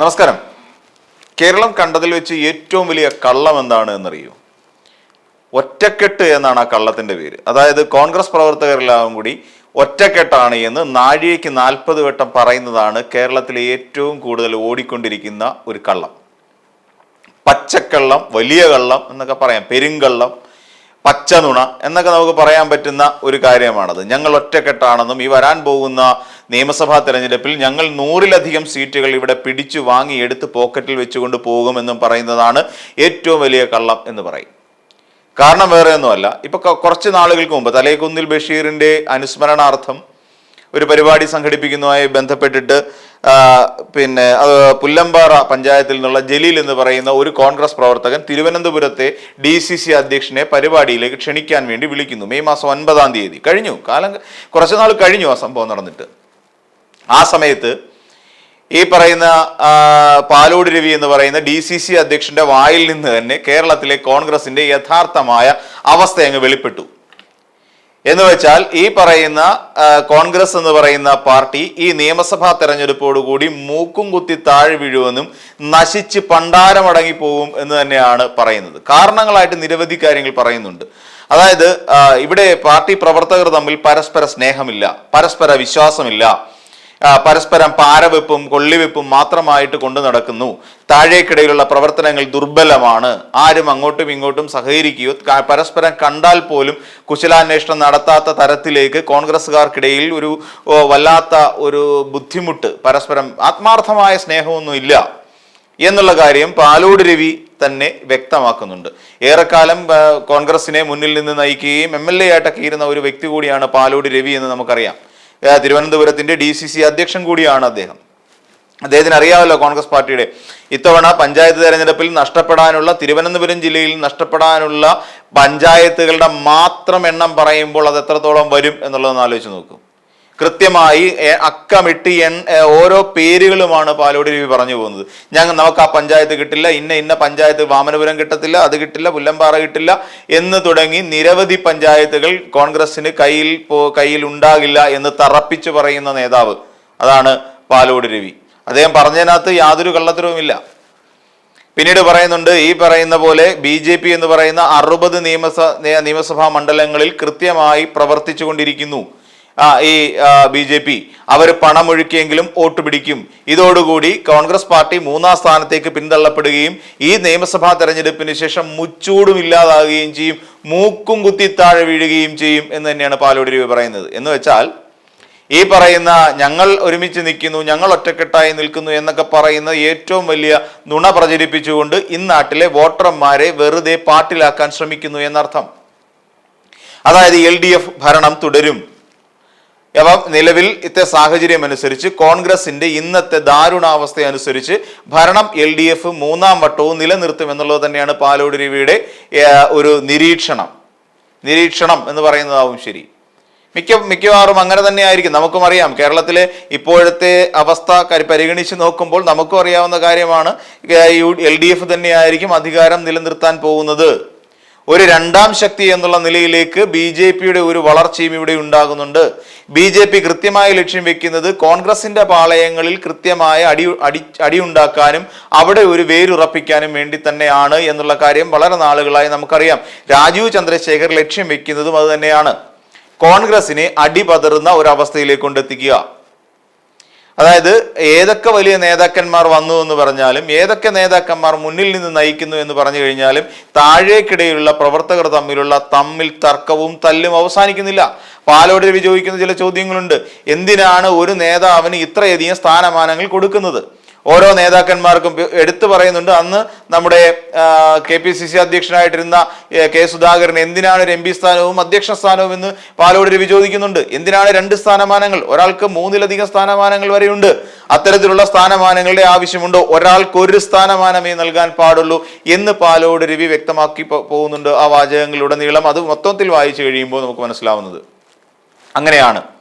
നമസ്കാരം. കേരളം കണ്ടതിൽ വെച്ച് ഏറ്റവും വലിയ കള്ളം എന്താണ് എന്നറിയൂ. ഒറ്റക്കെട്ട് എന്നാണ് ആ കള്ളത്തിന്റെ പേര്. അതായത് കോൺഗ്രസ് പ്രവർത്തകരെല്ലാം കൂടി ഒറ്റക്കെട്ടാണ് എന്ന് നാഴികയ്ക്ക് നാൽപ്പത് വട്ടം പറയുന്നതാണ് കേരളത്തിലെ ഏറ്റവും കൂടുതൽ ഓടിക്കൊണ്ടിരിക്കുന്ന ഒരു കള്ളം. പച്ചക്കള്ളം വലിയ കള്ളം എന്നൊക്കെ പറയാം. പെരുങ്കള്ളം പച്ചനുണ എന്നൊക്കെ നമുക്ക് പറയാൻ പറ്റുന്ന ഒരു കാര്യമാണത്. ഞങ്ങൾ ഒറ്റക്കെട്ടാണെന്നും ഈ വരാൻ പോകുന്ന നിയമസഭാ തെരഞ്ഞെടുപ്പിൽ ഞങ്ങൾ നൂറിലധികം സീറ്റുകൾ ഇവിടെ പിടിച്ചു വാങ്ങി എടുത്ത് പോക്കറ്റിൽ വെച്ചുകൊണ്ട് പോകുമെന്നും പറയുന്നതാണ് ഏറ്റവും വലിയ കള്ളം എന്ന് പറയും. കാരണം വേറെ ഒന്നുമല്ല ഇപ്പൊ കുറച്ച് നാളുകൾക്ക് മുമ്പ് തലേക്കുന്നിൽ ബഷീറിന്റെ അനുസ്മരണാർത്ഥം ഒരു പരിപാടി സംഘടിപ്പിക്കുന്നതുമായി ബന്ധപ്പെട്ടിട്ട് പിന്നെ അത് പുല്ലമ്പാറ പഞ്ചായത്തിൽ നിന്നുള്ള ജലീൽ എന്ന് പറയുന്ന ഒരു കോൺഗ്രസ് പ്രവർത്തകൻ തിരുവനന്തപുരത്തെ ഡി സി സി അധ്യക്ഷനെ പരിപാടിയിലേക്ക് ക്ഷണിക്കാൻ വേണ്ടി വിളിക്കുന്നു. മെയ് മാസം ഒൻപതാം തീയതി. കഴിഞ്ഞു. കാലം കുറച്ചു നാൾ കഴിഞ്ഞു ആ സംഭവം നടന്നിട്ട്. ആ സമയത്ത് ഈ പറയുന്ന പാലോട് രവി എന്ന് പറയുന്ന ഡി സി സി അധ്യക്ഷന്റെ വായിൽ നിന്ന് തന്നെ കേരളത്തിലെ കോൺഗ്രസിന്റെ യഥാർത്ഥമായ അവസ്ഥ അങ്ങ് വെളിപ്പെട്ടു. എന്ന് വെച്ചാൽ ഈ പറയുന്ന കോൺഗ്രസ് എന്ന് പറയുന്ന പാർട്ടി ഈ നിയമസഭാ തെരഞ്ഞെടുപ്പോടുകൂടി മൂക്കും കുത്തി താഴെ വീഴുമെന്നും നശിച്ച് പണ്ടാരമടങ്ങി പോകും എന്ന് തന്നെയാണ് പറയുന്നത്. കാരണങ്ങളായിട്ട് നിരവധി കാര്യങ്ങൾ പറയുന്നുണ്ട്. അതായത് ഇവിടെ പാർട്ടി പ്രവർത്തകർ തമ്മിൽ പരസ്പര സ്നേഹമില്ല പരസ്പര വിശ്വാസമില്ല പരസ്പരം പാരവെപ്പും കൊള്ളിവെപ്പും മാത്രമായിട്ട് കൊണ്ടു നടക്കുന്നു. താഴേക്കിടയിലുള്ള പ്രവർത്തനങ്ങൾ ദുർബലമാണ്. ആരും അങ്ങോട്ടും ഇങ്ങോട്ടും സഹകരിക്കുകയോ പരസ്പരം കണ്ടാൽ പോലും കുശലാന്വേഷണം നടത്താത്ത തരത്തിലേക്ക് കോൺഗ്രസ്സുകാർക്കിടയിൽ ഒരു വല്ലാത്ത ഒരു ബുദ്ധിമുട്ട് പരസ്പരം ആത്മാർത്ഥമായ സ്നേഹമൊന്നും ഇല്ല എന്നുള്ള കാര്യം പാലോട് രവി തന്നെ വ്യക്തമാക്കുന്നുണ്ട്. ഏറെക്കാലം കോൺഗ്രസിനെ മുന്നിൽ നിന്ന് നയിക്കുകയും എം എൽ എ ആയിട്ടൊക്കെ ഇരുന്ന ഒരു വ്യക്തി കൂടിയാണ് പാലോട് രവി എന്ന് നമുക്കറിയാം. തിരുവനന്തപുരത്തിന്റെ ഡി സി സി അധ്യക്ഷൻ കൂടിയാണ് അദ്ദേഹം. അദ്ദേഹത്തിന് അറിയാമല്ലോ കോൺഗ്രസ് പാർട്ടിയുടെ. ഇത്തവണ പഞ്ചായത്ത് തെരഞ്ഞെടുപ്പിൽ നഷ്ടപ്പെടാനുള്ള തിരുവനന്തപുരം ജില്ലയിൽ നഷ്ടപ്പെടാനുള്ള പഞ്ചായത്തുകളുടെ മാത്രം എണ്ണം പറയുമ്പോൾ അത് എത്രത്തോളം വരും എന്നുള്ളതൊന്ന് ആലോചിച്ച് നോക്കൂ. കൃത്യമായി അക്കമിട്ടി എൺ ഓരോ പേരുകളുമാണ് പാലോടി രവി പറഞ്ഞു പോകുന്നത്. ഞങ്ങൾ നമുക്ക് ആ പഞ്ചായത്ത് കിട്ടില്ല ഇന്ന ഇന്ന പഞ്ചായത്ത് വാമനപുരം കിട്ടത്തില്ല അത് കിട്ടില്ല പുല്ലമ്പാറ കിട്ടില്ല എന്ന് തുടങ്ങി നിരവധി പഞ്ചായത്തുകൾ കോൺഗ്രസിന് കയ്യിൽ കയ്യിൽ ഉണ്ടാകില്ല എന്ന് തറപ്പിച്ചു പറയുന്ന നേതാവ് അതാണ് പാലോട് രവി. അദ്ദേഹം പറഞ്ഞതിനകത്ത് യാതൊരു കള്ളത്തരവുമില്ല. പിന്നീട് പറയുന്നുണ്ട് ഈ പറയുന്ന പോലെ ബി ജെ പി എന്ന് പറയുന്ന അറുപത് നിയമസ നിയമസഭാ മണ്ഡലങ്ങളിൽ കൃത്യമായി പ്രവർത്തിച്ചു കൊണ്ടിരിക്കുന്നു ഈ ബി ജെ പി. അവർ പണമൊഴുക്കിയെങ്കിലും വോട്ട് പിടിക്കും. ഇതോടുകൂടി കോൺഗ്രസ് പാർട്ടി മൂന്നാം സ്ഥാനത്തേക്ക് പിന്തള്ളപ്പെടുകയും ഈ നിയമസഭാ തെരഞ്ഞെടുപ്പിന് ശേഷം മുച്ചൂടും ഇല്ലാതാകുകയും ചെയ്യും. മൂക്കും കുത്തി താഴെ വീഴുകയും ചെയ്യും എന്ന് തന്നെയാണ് പാലോടി രവി പറയുന്നത്. എന്ന് വെച്ചാൽ ഈ പറയുന്ന ഞങ്ങൾ ഒരുമിച്ച് നിൽക്കുന്നു ഞങ്ങൾ ഒറ്റക്കെട്ടായി നിൽക്കുന്നു എന്നൊക്കെ പറയുന്ന ഏറ്റവും വലിയ നുണ പ്രചരിപ്പിച്ചുകൊണ്ട് ഇന്നാട്ടിലെ വോട്ടർമാരെ വെറുതെ പാട്ടിലാക്കാൻ ശ്രമിക്കുന്നു എന്നർത്ഥം. അതായത് എൽ ഭരണം തുടരും. അപ്പം നിലവിൽ ഇത്തെ സാഹചര്യം അനുസരിച്ച് കോൺഗ്രസിന്റെ ഇന്നത്തെ ദാരുണാവസ്ഥ അനുസരിച്ച് ഭരണം എൽ ഡി എഫ് മൂന്നാം വട്ടവും നിലനിർത്തും എന്നുള്ളത് തന്നെയാണ് പാലോട് രവിയുടെ ഒരു നിരീക്ഷണം. നിരീക്ഷണം എന്ന് പറയുന്നതാവും ശരി. മിക്ക മിക്കവാറും അങ്ങനെ തന്നെ ആയിരിക്കും. നമുക്കും അറിയാം. കേരളത്തിലെ ഇപ്പോഴത്തെ അവസ്ഥ പരിഗണിച്ച് നോക്കുമ്പോൾ നമുക്കും അറിയാവുന്ന കാര്യമാണ് എൽ ഡി എഫ് തന്നെയായിരിക്കും അധികാരം നിലനിർത്താൻ പോകുന്നത്. ഒരു രണ്ടാം ശക്തി എന്നുള്ള നിലയിലേക്ക് ബി ജെ പിയുടെ ഒരു വളർച്ചയും ഇവിടെ ഉണ്ടാകുന്നുണ്ട്. ബി ജെ പി കൃത്യമായി ലക്ഷ്യം വെക്കുന്നത് കോൺഗ്രസിന്റെ പാളയങ്ങളിൽ കൃത്യമായ അടി അടി അടിയുണ്ടാക്കാനും അവിടെ ഒരു വേരുറപ്പിക്കാനും വേണ്ടി തന്നെയാണ് എന്നുള്ള കാര്യം വളരെ നാളുകളായി നമുക്കറിയാം. രാജീവ് ചന്ദ്രശേഖർ ലക്ഷ്യം വെക്കുന്നതും അത് തന്നെയാണ്. കോൺഗ്രസിനെ അടിപതറുന്ന ഒരവസ്ഥയിലേക്ക് കൊണ്ടെത്തിക്കുക അതായത് ഏതൊക്കെ വലിയ നേതാക്കന്മാർ വന്നു എന്ന് പറഞ്ഞാലും ഏതൊക്കെ നേതാക്കന്മാർ മുന്നിൽ നിന്ന് നയിക്കുന്നു എന്ന് പറഞ്ഞു കഴിഞ്ഞാലും താഴേക്കിടയിലുള്ള പ്രവർത്തകർ തമ്മിലുള്ള തമ്മിൽ തർക്കവും തല്ലും അവസാനിക്കുന്നില്ല. പാലോട് രവി ചോദിക്കുന്ന ചില ചോദ്യങ്ങളുണ്ട്. എന്തിനാണ് ഒരു നേതാവിന് ഇത്രയധികം സ്ഥാനമാനങ്ങൾ കൊടുക്കുന്നത്? ഓരോ നേതാക്കന്മാർക്കും എടുത്തു പറയുന്നുണ്ട്. അന്ന് നമ്മുടെ കെ പി സി സി അധ്യക്ഷനായിട്ടിരുന്ന കെ സുധാകരൻ എന്തിനാണ് ഒരു എം പി സ്ഥാനവും അധ്യക്ഷ സ്ഥാനവും എന്ന് പാലോട് രവി ചോദിക്കുന്നുണ്ട്. എന്തിനാണ് രണ്ട് സ്ഥാനമാനങ്ങൾ? ഒരാൾക്ക് മൂന്നിലധികം സ്ഥാനമാനങ്ങൾ വരെയുണ്ട്. അത്തരത്തിലുള്ള സ്ഥാനമാനങ്ങളുടെ ആവശ്യമുണ്ടോ? ഒരാൾക്ക് ഒരു സ്ഥാനമാനമേ നൽകാൻ പാടുള്ളൂ എന്ന് പാലോട് രവി വ്യക്തമാക്കി പോകുന്നുണ്ട് ആ വാചകങ്ങളിലുടനീളം. അത് മൊത്തത്തിൽ വായിച്ചു കഴിയുമ്പോൾ നമുക്ക് മനസ്സിലാവുന്നത്. അങ്ങനെയാണ്.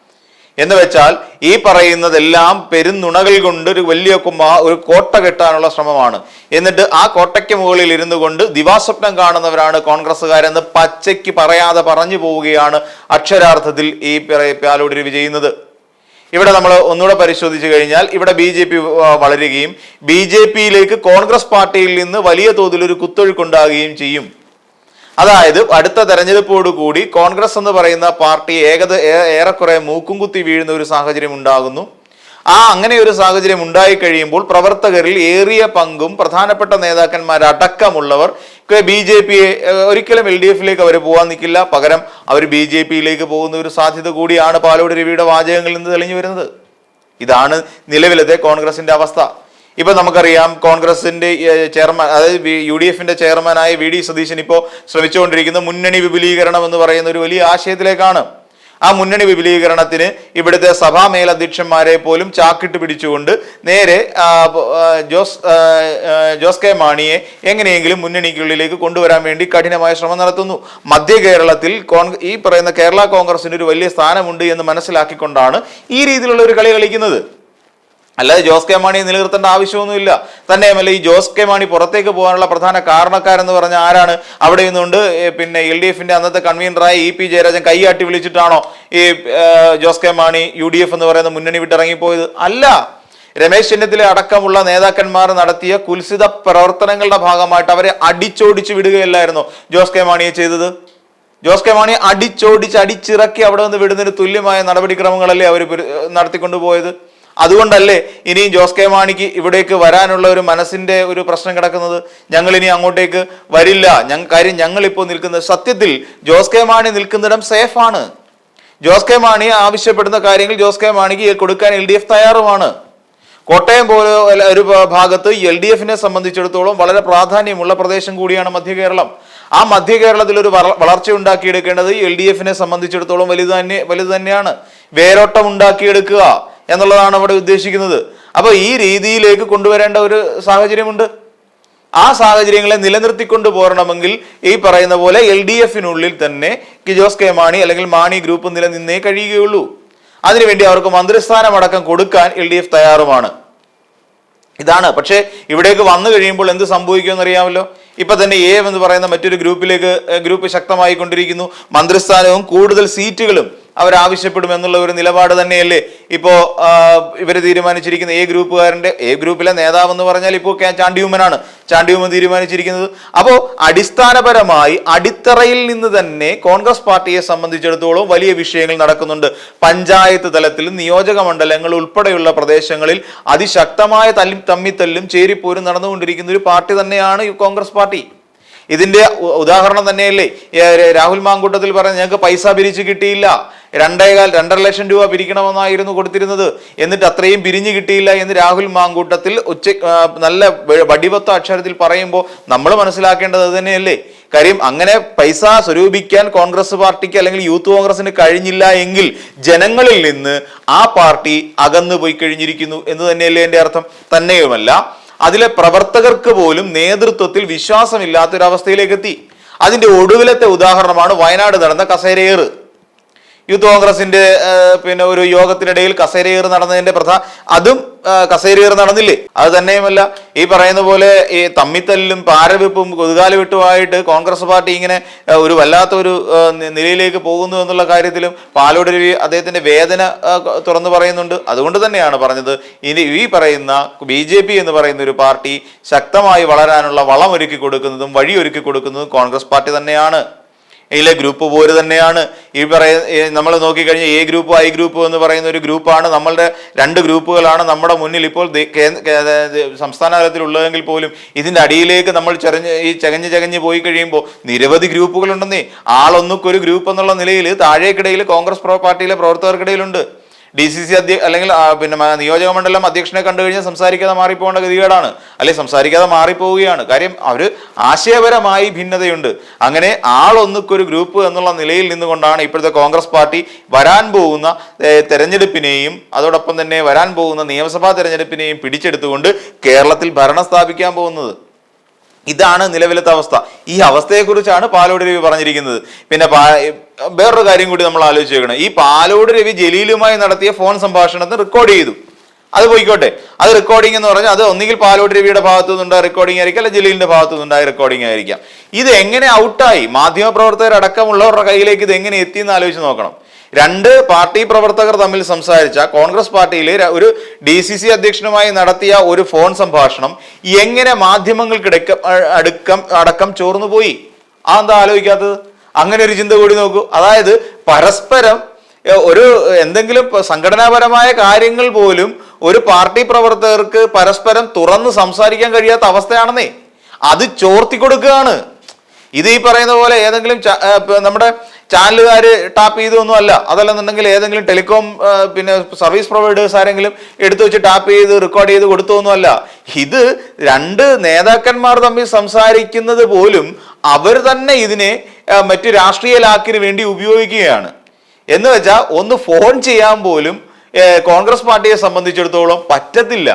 എന്ന് വെച്ചാൽ ഈ പറയുന്നതെല്ലാം പെരുന്നുണകൾ കൊണ്ട് ഒരു വലിയ കുമ്മാ ഒരു കോട്ട കെട്ടാനുള്ള ശ്രമമാണ്. എന്നിട്ട് ആ കോട്ടയ്ക്ക് മുകളിൽ ഇരുന്നു കൊണ്ട് ദിവാസ്വപ്നം കാണുന്നവരാണ് കോൺഗ്രസ്സുകാരെന്ന് പച്ചയ്ക്ക് പറയാതെ പറഞ്ഞു പോവുകയാണ് അക്ഷരാർത്ഥത്തിൽ ഈ പറയ- പാലോട് രവി ചെയ്യുന്നത്. ഇവിടെ നമ്മൾ ഒന്നുകൂടെ പരിശോധിച്ചു കഴിഞ്ഞാൽ ഇവിടെ ബി ജെ പി വളരുകയും ബി ജെ പിയിലേക്ക് കോൺഗ്രസ് പാർട്ടിയിൽ നിന്ന് വലിയ തോതിൽ ഒരു കുത്തൊഴുക്കുണ്ടാകുകയും ചെയ്യും. അതായത് അടുത്ത തെരഞ്ഞെടുപ്പോടുകൂടി കോൺഗ്രസ് എന്ന് പറയുന്ന പാർട്ടി ഏകത ഏറെക്കുറെ മൂക്കും കുത്തി വീഴുന്ന ഒരു സാഹചര്യം ഉണ്ടാകുന്നു. ആ അങ്ങനെ ഒരു സാഹചര്യം ഉണ്ടായി കഴിയുമ്പോൾ പ്രവർത്തകരിൽ ഏറിയ പങ്കും പ്രധാനപ്പെട്ട നേതാക്കന്മാരടക്കമുള്ളവർ ബി ജെ പിയെ ഒരിക്കലും എൽ ഡി എഫിലേക്ക് അവർ പോകാൻ നിൽക്കില്ല. പകരം അവർ ബി ജെ പിയിലേക്ക് പോകുന്ന ഒരു സാധ്യത കൂടിയാണ് പാലോട് രവിയുടെ വാചകങ്ങളിൽ നിന്ന് തെളിഞ്ഞു വരുന്നത്. ഇതാണ് നിലവിലത്തെ കോൺഗ്രസിന്റെ അവസ്ഥ. ഇപ്പൊ നമുക്കറിയാം കോൺഗ്രസിന്റെ ചെയർമാൻ അതായത് യു ഡി എഫിന്റെ ചെയർമാനായ വി ഡി സതീശൻ ഇപ്പോൾ ശ്രമിച്ചുകൊണ്ടിരിക്കുന്ന മുന്നണി വിപുലീകരണം എന്ന് പറയുന്ന ഒരു വലിയ ആശയത്തിലേക്കാണ്. ആ മുന്നണി വിപുലീകരണത്തിന് ഇവിടുത്തെ സഭാ മേലധ്യക്ഷന്മാരെ പോലും ചാക്കിട്ട് പിടിച്ചുകൊണ്ട് നേരെ ജോസ് ജോസ് കെ മാണിയെ എങ്ങനെയെങ്കിലും മുന്നണിക്കുള്ളിലേക്ക് കൊണ്ടുവരാൻ വേണ്ടി കഠിനമായ ശ്രമം നടത്തുന്നു. മധ്യ കേരളത്തിൽ ഈ പറയുന്ന കേരള കോൺഗ്രസിന് ഒരു വലിയ സ്ഥാനമുണ്ട് എന്ന് മനസ്സിലാക്കിക്കൊണ്ടാണ് ഈ രീതിയിലുള്ള ഒരു കളി കളിക്കുന്നത്. അല്ലാതെ ജോസ് കെ മാണിയെ നിലനിർത്തേണ്ട ആവശ്യമൊന്നുമില്ല. തന്നെയുമല്ല ഈ ജോസ് കെ മാണി പുറത്തേക്ക് പോകാനുള്ള പ്രധാന കാരണക്കാരെന്ന് പറഞ്ഞ ആരാണ്? അവിടെ നിന്നുകൊണ്ട് പിന്നെ എൽ ഡി എഫിന്റെ അന്നത്തെ കൺവീനറായ ഇ പി ജയരാജൻ. കൈയാട്ടി വിളിച്ചിട്ടാണോ ഈ Jose K Mani U D F എന്ന് പറയുന്ന മുന്നണി വിട്ടിറങ്ങിപ്പോയത്? അല്ല. രമേശ് ചെന്നിത്തല അടക്കമുള്ള നേതാക്കന്മാർ നടത്തിയ കുൽസിത പ്രവർത്തനങ്ങളുടെ ഭാഗമായിട്ട് അവരെ അടിച്ചോടിച്ച് വിടുകയല്ലായിരുന്നു ജോസ് കെ മാണിയെ ചെയ്തത്? ജോസ് കെ മാണി അടിച്ചോടിച്ച് അടിച്ചിറക്കി അവിടെ നിന്ന് വിടുന്നതിന് തുല്യമായ നടപടിക്രമങ്ങളല്ലേ അവർ നടത്തിക്കൊണ്ടുപോയത്? അതുകൊണ്ടല്ലേ ഇനിയും ജോസ് കെ മാണിക്ക് ഇവിടേക്ക് വരാനുള്ള ഒരു മനസ്സിന്റെ ഒരു പ്രശ്നം കിടക്കുന്നത്? ഞങ്ങൾ ഇനി അങ്ങോട്ടേക്ക് വരില്ല. ഞങ്ങൾ കാര്യം ഞങ്ങൾ ഇപ്പോൾ നിൽക്കുന്നത് സത്യത്തിൽ ജോസ് കെ മാണി നിൽക്കുന്നിടം സേഫാണ്. ജോസ് കെ മാണി ആവശ്യപ്പെടുന്ന കാര്യങ്ങൾ ജോസ് കെ മാണിക്ക് കൊടുക്കാൻ എൽ ഡി എഫ് തയ്യാറുമാണ്. കോട്ടയം പോലെ ഒരു ഭാഗത്ത് എൽ ഡി എഫിനെ സംബന്ധിച്ചിടത്തോളം വളരെ പ്രാധാന്യമുള്ള പ്രദേശം കൂടിയാണ് മധ്യ കേരളം. ആ മധ്യ കേരളത്തിൽ ഒരു വളർച്ച ഉണ്ടാക്കിയെടുക്കേണ്ടത് എൽ ഡി എഫിനെ സംബന്ധിച്ചിടത്തോളം വലുത് തന്നെ വലുത് തന്നെയാണ് വേരോട്ടം ഉണ്ടാക്കിയെടുക്കുക. എന്നുള്ളതാണ് അവിടെ ഉദ്ദേശിക്കുന്നത്. അപ്പോൾ ഈ രീതിയിലേക്ക് കൊണ്ടുവരേണ്ട ഒരു സാഹചര്യമുണ്ട്. ആ സാഹചര്യങ്ങളെ നിലനിർത്തിക്കൊണ്ട് പോരണമെങ്കിൽ ഈ പറയുന്ന പോലെ എൽ ഡി എഫിനുള്ളിൽ തന്നെ കിജോസ് കെ മാണി അല്ലെങ്കിൽ മാണി ഗ്രൂപ്പ് നിലനിന്നേ കഴിയുകയുള്ളൂ. അതിനുവേണ്ടി അവർക്ക് മന്ത്രിസ്ഥാനം അടക്കം കൊടുക്കാൻ എൽ ഡി എഫ് തയ്യാറുമാണ്. ഇതാണ്. പക്ഷേ ഇവിടേക്ക് വന്നു കഴിയുമ്പോൾ എന്ത് സംഭവിക്കുമെന്ന് അറിയാമല്ലോ ഇപ്പൊ തന്നെ എ എന്ന് പറയുന്ന മറ്റൊരു ഗ്രൂപ്പിലേക്ക് ഗ്രൂപ്പ് ശക്തമായി കൊണ്ടിരിക്കുന്നു മന്ത്രിസ്ഥാനവും കൂടുതൽ സീറ്റുകളും അവർ ആവശ്യപ്പെടും എന്നുള്ള ഒരു നിലപാട് തന്നെയല്ലേ? ഇപ്പോ ഇവർ തീരുമാനിച്ചിരിക്കുന്ന എ ഗ്രൂപ്പുകാരന്റെ എ ഗ്രൂപ്പിലെ നേതാവ് എന്ന് പറഞ്ഞാൽ ഇപ്പോൾ ചാണ്ടിയുമ്മനാണ്. ചാണ്ടിയുമ്മൻ തീരുമാനിച്ചിരിക്കുന്നത്. അപ്പോൾ അടിസ്ഥാനപരമായി അടിത്തറയിൽ നിന്ന് തന്നെ കോൺഗ്രസ് പാർട്ടിയെ സംബന്ധിച്ചിടത്തോളം വലിയ വിഷയങ്ങൾ നടക്കുന്നുണ്ട്. പഞ്ചായത്ത് തലത്തിൽ നിയോജക മണ്ഡലങ്ങൾ ഉൾപ്പെടെയുള്ള പ്രദേശങ്ങളിൽ അതിശക്തമായ തല്ലി തമ്മിത്തല്ലും ചേരിപ്പോരും നടന്നുകൊണ്ടിരിക്കുന്ന ഒരു പാർട്ടി തന്നെയാണ് ഈ കോൺഗ്രസ് പാർട്ടി. ഇതിന്റെ ഉദാഹരണം തന്നെയല്ലേ? രാഹുൽ മാങ്കൂട്ടത്തിൽ പറഞ്ഞ ഞങ്ങൾക്ക് പൈസ പിരിച്ചു കിട്ടിയില്ല. രണ്ടേകാൽ രണ്ടര ലക്ഷം രൂപ പിരിക്കണമെന്നായിരുന്നു കൊടുത്തിരുന്നത്. എന്നിട്ട് അത്രയും പിരിഞ്ഞു കിട്ടിയില്ല എന്ന് രാഹുൽ മാങ്കൂട്ടത്തിൽ ഉച്ച നല്ല വടിവത്ത അക്ഷരത്തിൽ പറയുമ്പോൾ നമ്മൾ മനസ്സിലാക്കേണ്ടത് തന്നെയല്ലേ? കാര്യം അങ്ങനെ പൈസ സ്വരൂപിക്കാൻ കോൺഗ്രസ് പാർട്ടിക്ക് അല്ലെങ്കിൽ യൂത്ത് കോൺഗ്രസിന് കഴിഞ്ഞില്ല എങ്കിൽ ജനങ്ങളിൽ നിന്ന് ആ പാർട്ടി അകന്നു പോയി കഴിഞ്ഞിരിക്കുന്നു എന്ന് തന്നെയല്ലേ എന്റെ അർത്ഥം? തന്നെയുമല്ല. അതിലെ പ്രവർത്തകർക്ക് പോലും നേതൃത്വത്തിൽ വിശ്വാസമില്ലാത്തൊരവസ്ഥയിലേക്ക് എത്തി അതിന്റെ ഒടുവിലത്തെ ഉദാഹരണമാണ് വയനാട് നടന്ന കസേരയേറ്. യൂത്ത് കോൺഗ്രസിന്റെ പിന്നെ ഒരു യോഗത്തിനിടയിൽ കസേരയേറ് നടന്നതിന്റെ പ്രധാന അതും കസേരയേറ് നടന്നില്ലേ? അത് തന്നെയുമല്ല ഈ പറയുന്ന പോലെ ഈ തമ്മിത്തല്ലും പാരവെപ്പും കൊതുകാലുവിട്ടുമായിട്ട് കോൺഗ്രസ് പാർട്ടി ഇങ്ങനെ ഒരു വല്ലാത്ത ഒരു നിലയിലേക്ക് പോകുന്നു എന്നുള്ള കാര്യത്തിലും പാലോട് രവി അദ്ദേഹത്തിന്റെ വേദന തുറന്നു പറയുന്നുണ്ട്. അതുകൊണ്ട് തന്നെയാണ് പറഞ്ഞത്. ഇനി ഈ പറയുന്ന ബി ജെ പി എന്ന് പറയുന്ന ഒരു പാർട്ടി ശക്തമായി വളരാനുള്ള വളം ഒരുക്കി കൊടുക്കുന്നതും വഴി ഒരുക്കി കൊടുക്കുന്നതും കോൺഗ്രസ് പാർട്ടി തന്നെയാണ്. ഇതിലെ ഗ്രൂപ്പ് പോര് തന്നെയാണ്. ഈ പറയ നമ്മൾ നോക്കിക്കഴിഞ്ഞാൽ എ ഗ്രൂപ്പ് ഐ ഗ്രൂപ്പ് എന്ന് പറയുന്ന ഒരു ഗ്രൂപ്പാണ്. നമ്മളുടെ രണ്ട് ഗ്രൂപ്പുകളാണ് നമ്മുടെ മുന്നിൽ ഇപ്പോൾ സംസ്ഥാന തലത്തിലുള്ളതെങ്കിൽ പോലും ഇതിന്റെ അടിയിലേക്ക് നമ്മൾ ചെറിഞ്ഞ് ഈ ചകഞ്ഞ് ചകഞ്ഞ് പോയി കഴിയുമ്പോൾ നിരവധി ഗ്രൂപ്പുകളുണ്ടെന്നേ. ആളൊന്നുക്കൊരു ഗ്രൂപ്പ് എന്നുള്ള നിലയിൽ താഴേക്കിടയിൽ കോൺഗ്രസ് പാർട്ടിയിലെ പ്രവർത്തകർക്കിടയിലുണ്ട്. ഡി സി സി അധ്യ അല്ലെങ്കിൽ പിന്നെ നിയോജക മണ്ഡലം അധ്യക്ഷനെ കണ്ടു കഴിഞ്ഞാൽ സംസാരിക്കാതെ മാറിപ്പോകേണ്ട ഗതികേടാണ്. അല്ലെ സംസാരിക്കാതെ മാറിപ്പോവുകയാണ്. കാര്യം അവർ ആശയപരമായി ഭിന്നതയുണ്ട്. അങ്ങനെ ആളൊന്നുക്കൊരു ഗ്രൂപ്പ് എന്നുള്ള നിലയിൽ നിന്നുകൊണ്ടാണ് ഇപ്പോഴത്തെ കോൺഗ്രസ് പാർട്ടി വരാൻ പോകുന്ന തെരഞ്ഞെടുപ്പിനെയും അതോടൊപ്പം തന്നെ വരാൻ പോകുന്ന നിയമസഭാ തെരഞ്ഞെടുപ്പിനെയും പിടിച്ചെടുത്തുകൊണ്ട് കേരളത്തിൽ ഭരണം സ്ഥാപിക്കാൻ പോകുന്നത്. ഇതാണ് നിലവിലത്തെ അവസ്ഥ. ഈ അവസ്ഥയെക്കുറിച്ചാണ് പാലോട് രവി പറഞ്ഞിരിക്കുന്നത്. പിന്നെ വേറൊരു കാര്യം കൂടി നമ്മൾ ആലോചിച്ച് വെക്കണം ഈ പാലോട് രവി ജലീലുമായി നടത്തിയ ഫോൺ സംഭാഷണത്തിന് റെക്കോർഡ് ചെയ്തു. അത് പോയിക്കോട്ടെ. അത് റെക്കോർഡിംഗ് എന്ന് പറഞ്ഞാൽ അത് ഒന്നുകിൽ പാലോട് രവിയുടെ ഭാഗത്തു നിന്നുണ്ടായ റെക്കോർഡിംഗ് ആയിരിക്കാം അല്ലെങ്കിൽ ജലീലിന്റെ ഭാഗത്തു നിന്നുണ്ടായ റെക്കോർഡിംഗ് ആയിരിക്കാം. ഇത് എങ്ങനെ ഔട്ടായി മാധ്യമപ്രവർത്തകർ അടക്കമുള്ളവരുടെ കയ്യിലേക്ക് ഇത് എങ്ങനെ എത്തി എന്ന് ആലോചിച്ച് നോക്കണം. രണ്ട് പാർട്ടി പ്രവർത്തകർ തമ്മിൽ സംസാരിച്ച കോൺഗ്രസ് പാർട്ടിയിലെ ഒരു ഡി സി സി അധ്യക്ഷനുമായി നടത്തിയ ഒരു ഫോൺ സംഭാഷണം എങ്ങനെ മാധ്യമങ്ങൾക്കിടക്ക അടുക്കം അടക്കം ചോർന്നു പോയി? ആ എന്താ ആലോചിക്കാത്തത്? അങ്ങനെ ഒരു ചിന്ത കൂടി നോക്കൂ. അതായത് പരസ്പരം ഒരു എന്തെങ്കിലും സംഘടനാപരമായ കാര്യങ്ങൾ പോലും ഒരു പാർട്ടി പ്രവർത്തകർക്ക് പരസ്പരം തുറന്ന് സംസാരിക്കാൻ കഴിയാത്ത അവസ്ഥയാണെന്നേ. അത് ചോർത്തി കൊടുക്കുകയാണ്. ഇത് ഈ പറയുന്ന പോലെ ഏതെങ്കിലും നമ്മുടെ ചാനലുകാർ ടാപ്പ് ചെയ്തൊന്നും അല്ല. അതല്ലെന്നുണ്ടെങ്കിൽ ഏതെങ്കിലും ടെലികോം പിന്നെ സർവീസ് പ്രൊവൈഡേഴ്സ് ആരെങ്കിലും എടുത്തു വെച്ച് ടാപ്പ് ചെയ്ത് റെക്കോർഡ് ചെയ്ത് കൊടുത്തൊന്നും അല്ല. ഇത് രണ്ട് നേതാക്കന്മാർ തമ്മിൽ സംസാരിക്കുന്നത് പോലും അവർ തന്നെ ഇതിനെ മറ്റു രാഷ്ട്രീയ ലാക്കിന് വേണ്ടി ഉപയോഗിക്കുകയാണ്. എന്ന് വെച്ചാൽ ഒന്ന് ഫോൺ ചെയ്യാൻ പോലും കോൺഗ്രസ് പാർട്ടിയെ സംബന്ധിച്ചിടത്തോളം പറ്റത്തില്ല.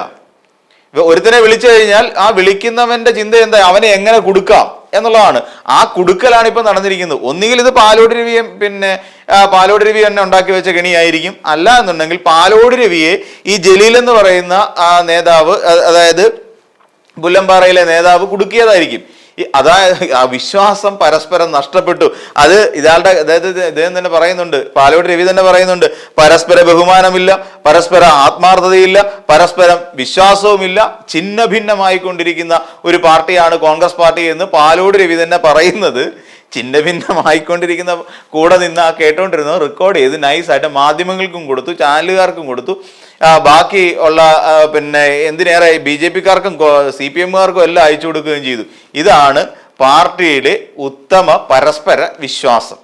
ഒരുത്തനെ വിളിച്ചു കഴിഞ്ഞാൽ ആ വിളിക്കുന്നവന്റെ ചിന്ത എന്താ? അവനെ എങ്ങനെ കൊടുക്കാം? എന്നുള്ളതാണ്. ആ കുടുക്കലാണ് ഇപ്പൊ നടന്നിരിക്കുന്നത്. ഒന്നുകിൽ ഇത് പാലോട് രവിയെ പിന്നെ പാലോട് രവി തന്നെ ഉണ്ടാക്കി വെച്ച ഗണിയായിരിക്കും അല്ല എന്നുണ്ടെങ്കിൽ പാലോട് രവിയെ ഈ ജലീൽ എന്ന് പറയുന്ന നേതാവ് അതായത് പുല്ലമ്പാറയിലെ നേതാവ് കുടുക്കിയതായിരിക്കും. അതായത് ആ വിശ്വാസം പരസ്പരം നഷ്ടപ്പെട്ടു. അത് ഇയാളുടെ അതായത് ഇദ്ദേഹം തന്നെ പറയുന്നുണ്ട് പാലോട് രവി തന്നെ പറയുന്നുണ്ട് പരസ്പര ബഹുമാനമില്ല പരസ്പര ആത്മാർത്ഥതയില്ല പരസ്പരം വിശ്വാസവുമില്ല ഛിന്ന ഭിന്നമായിക്കൊണ്ടിരിക്കുന്ന ഒരു പാർട്ടിയാണ് കോൺഗ്രസ് പാർട്ടി എന്ന് പാലോട് രവി തന്നെ പറയുന്നത്. ചിന്ന ഭിന്നമായിക്കൊണ്ടിരിക്കുന്ന കൂടെ നിന്ന് ആ കേട്ടോണ്ടിരുന്നത് റെക്കോർഡ് ചെയ്ത് നൈസായിട്ട് മാധ്യമങ്ങൾക്കും കൊടുത്തു ചാനലുകാർക്കും കൊടുത്തു. ബാക്കി ഉള്ള പിന്നെ എന്തിനേറെ ബി ജെ പിക്കാർക്കും സി പി എമ്മുകാർക്കും എല്ലാം അയച്ചു കൊടുക്കുകയും ചെയ്തു. ഇതാണ് പാർട്ടിയിലെ ഉത്തമ പരസ്പര വിശ്വാസം.